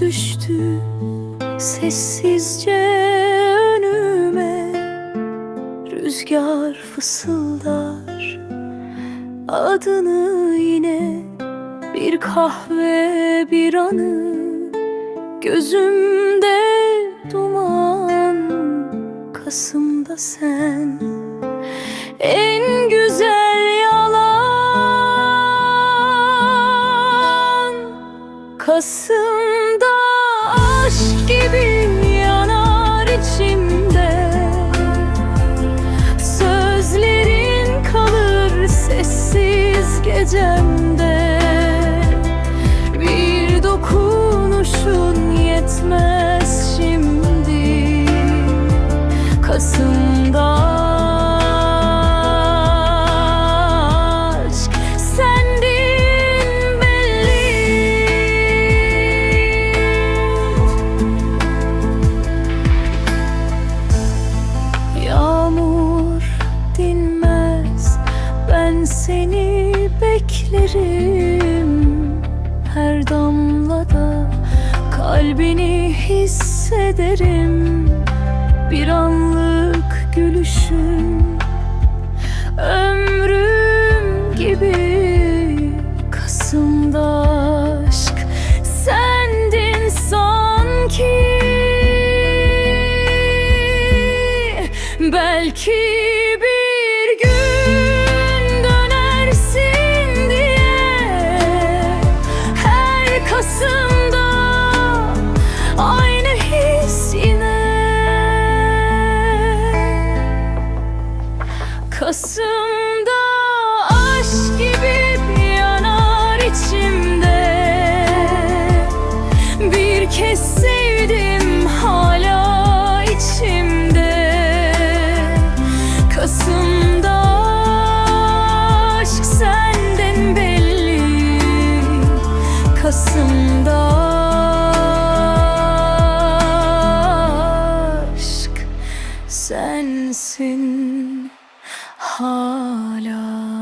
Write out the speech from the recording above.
düştü sessizce önüme. Rüzgar fısıldar adını yine Bir kahve bir anı. Gözümde duman Kasım'da sen. En Kasım'da aşk gibi yanar içimde. Sözlerin kalır sessiz gecemde beklerim Her damlada Kalbini hissederim. Bir anlık gülüşün Ömrüm gibi Kasım'da aşk Sendin sanki. Belki Yanımda aşk gibi bir yanar içimde. Bir kez sevdim hala içimde. Kasım'da aşk senden belli. Kasım'da aşk sensin hala